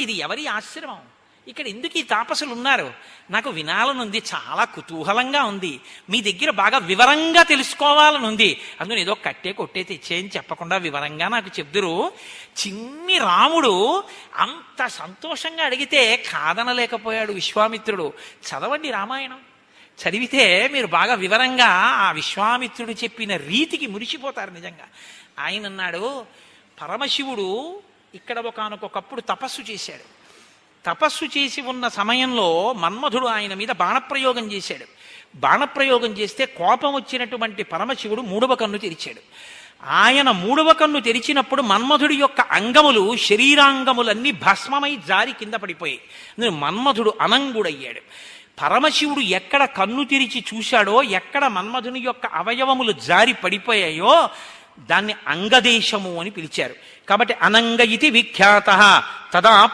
ఇది ఎవరి ఆశ్రమం? ఇక్కడ ఎందుకు ఈ తాపసులు ఉన్నారు? నాకు వినాలనుంది చాలా కుతూహలంగా ఉంది. మీ దగ్గర బాగా వివరంగా తెలుసుకోవాలని ఉంది. అందులో ఏదో కట్టే కొట్టే తెచ్చేయని చెప్పకుండా వివరంగా నాకు చెప్దురు. చిన్ని రాముడు అంత సంతోషంగా అడిగితే కాదనలేకపోయాడు విశ్వామిత్రుడు. చదవండి రామాయణం. చదివితే మీరు బాగా వివరంగా ఆ విశ్వామిత్రుడు చెప్పిన రీతికి మురిసిపోతారు నిజంగా. ఆయన అన్నాడు పరమశివుడు ఇక్కడ ఒకనకొకప్పుడు తపస్సు చేశాడు. తపస్సు చేసి ఉన్న సమయంలో మన్మధుడు ఆయన మీద బాణప్రయోగం చేశాడు. బాణప్రయోగం చేస్తే కోపం వచ్చినటువంటి పరమశివుడు మూడవ కన్ను తెరిచాడు. ఆయన మూడవ కన్ను తెరిచినప్పుడు మన్మధుడి యొక్క అంగములు శరీరాంగములన్నీ భస్మమై జారి కింద పడిపోయాయి. మన్మధుడు అనంగుడయ్యాడు. పరమశివుడు ఎక్కడ కన్ను తెరిచి చూశాడో ఎక్కడ మన్మధుని యొక్క అవయవములు జారి పడిపోయాయో దాన్ని అంగదేశము అని పిలిచారు. కాబట్టి అనంగ ఇది విఖ్యాత. తదా